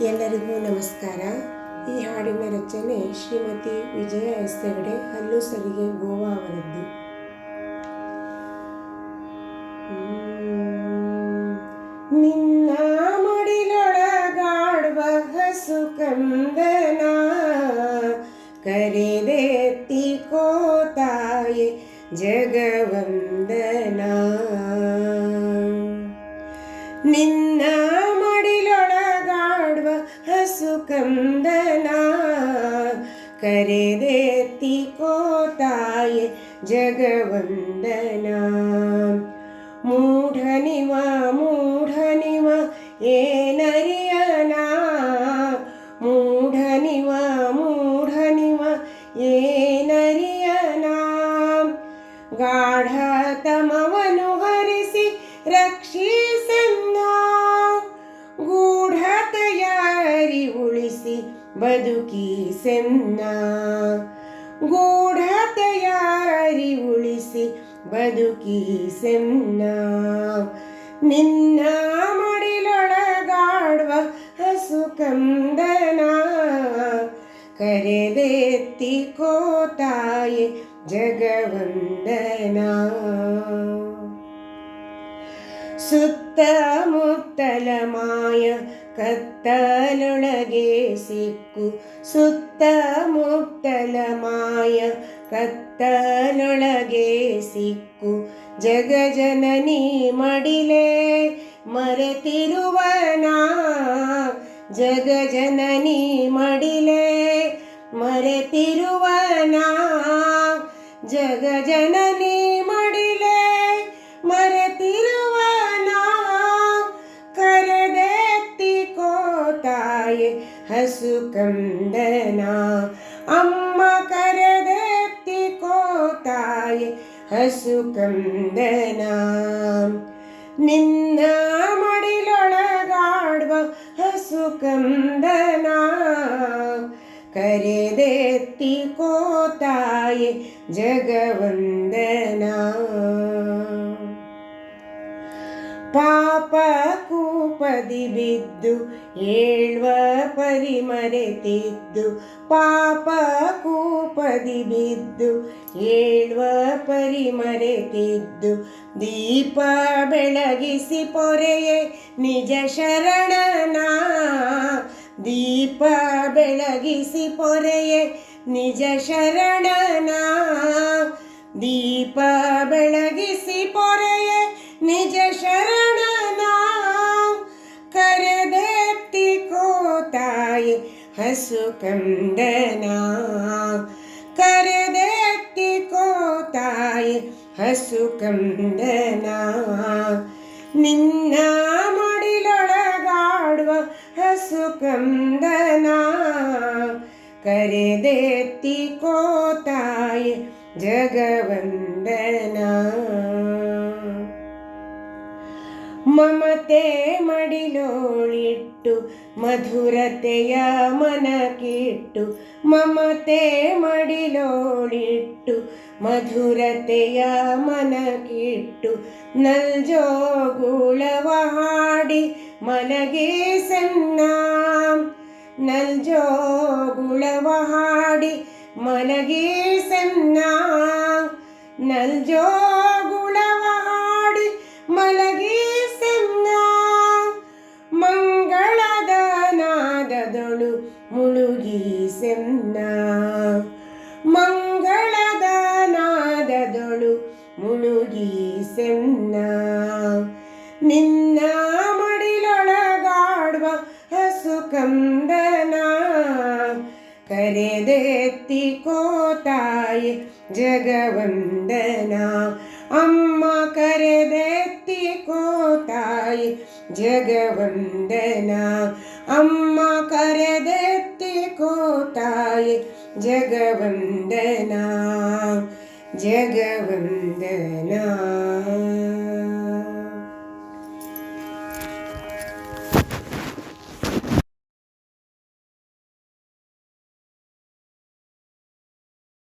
ಎಲ್ಲರಿಗೂ ನಮಸ್ಕಾರ. ಈ ಹಾಡಿನ ರಚನೆ ಶ್ರೀಮತಿ ವಿಜಯ ಎಸ್ ಹೆಗಡೆ ಹಲ್ಲು ಸರಿಗೆ ಗೋವಾ ಅವರದ್ದು. ನಿನ್ನ ಮಡಿಲೊಳಗಾಡುವ ಹಸು ಕಂದನ ಕರೆದೆತ್ತಿ ಕೋತಾಯೆ ಜಗವಂದನ. ನಿನ್ನ ಕಂದನ ಕರೆದೆತ್ತಿ ಕೋತಾಯೆ ಜಗವಂದನ ಮೂಢನಿವ ಮೂಢನಿವ ಏನರಿಯನ ಮೂಢನಿವ ಮೂಢನಿವ ಏನರಿಯನ ಗಾಢ ತಮವನು ಹರಿಸಿ ರಕ್ಷಿಸನ್ನ ಗೂಢತೆಯಾರಿ ಉಳಿಸಿ ಬದುಕಿಸೆನ್ನ ಗೂಢತೆಯಾರಿ ಉಳಿಸಿ ಬದುಕಿಸೆನ್ನ ನಿನ್ನ ಮಡಿಲೊಳಗಾಡುವ ಹಸು ಕಂದನ ಕರೆದೆತ್ತಿ ಕೋತಾಯೆ ಜಗವಂದನ ಸುತ್ತಮುತ್ತಲ ಮಾಯ ಕತ್ತಲೊಳಗೆ ಸಿಕ್ಕು ಸುತ್ತಮುತ್ತಲ ಮಾಯ. ಕತ್ತಲೊಳಗೆ ಸಿಕ್ಕು ಜಗಜನನಿ ಮಡಿಲೆ ಮರೆತಿರುವನ. ಜಗಜನನಿ ಮಡಿಲೆ ಮರೆತಿರುವನ. ಜಗಜನನಿ ಕೋತಾಯೆ ಹಸು ಕಂದನ ಅಮ್ಮ ಕರೆದೆತ್ತಿ ಕೋತಾಯೆ ಹಸು ಕಂದನ ನಿನ್ನ ಮಡಿಲೊಳಗಾಡುವ ಹಸು ಕಂದನ ಕರೆದೆತ್ತಿ ಕೋತಾಯೆ ಜಗವಂದನ ಪಾಪ ಕೂಪದಿ ಬಿದ್ದು ಏಳ್ವ ಪರಿಮರೆತಿದ್ದು. ಪಾಪ ಕೂಪದಿ ಬಿದ್ದು ಏಳ್ವ ಪರಿಮರೆತಿದ್ದು. ದೀಪ ಬೆಳಗಿಸಿ ಪೊರೆಯೇ ನಿಜ ಶರಣನ. ದೀಪ ಬೆಳಗಿಸಿ ಪೊರೆಯೇ ನಿಜ ಶರಣನ. ದೀಪ ಬೆಳಗಿಸಿ ಪೊರೆಯೇ ನಿಜ ಶರಣನ ಕೋತಾಯೆ ಹಸು ಕಂದನ ಕರೆದೆತ್ತಿ ಕೋತಾಯೆ ಹಸು ಕಂದನ ನಿನ್ನ ಮಡಿಲೊಳಗಾಡುವ ಹಸು ಕಂದನ ಕರೆದೆತ್ತಿ ಕೋತಾಯೆ ಜಗವಂದನ ಮಮತೆ ಮಡಿಲೋಳಿಟ್ಟು, ಮಧುರತೆಯ ಮನಕ್ಕಿಟ್ಟು ಮಮತೆ ಮಡಿಲೋಳಿಟ್ಟು, ಮಧುರತೆಯ ಮನಕ್ಕಿಟ್ಟು ನಲ್ಜೋಗುಳವ ಹಾಡಿ ಮಲಗೆ ಸಣ್ಣ ನಲ್ಜೋಗುಳವ ಹಾಡಿ ಮಲಗೆ ಸಣ್ಣ ನಲ್ಜೋಗುಳವ ನಾದದೊಳು ಮುಳುಗಿ ಸೆನ್ನ ನಿನ್ನ ಮಡಿಲೊಳಗಾಡುವ ಹಸು ಕಂದನ ಕರೆದೆತ್ತಿ ಕೋತಾಯೆ ಜಗವಂದನ ಅಮ್ಮ ಕರೆದೆತ್ತಿ ಕೋತಾಯೆ ಜಗವಂದನ ಅಮ್ಮ ಕರೆದೆತ್ತಿ ಕೋತಾಯೆ ಜಗವಂದನ जगवन्दना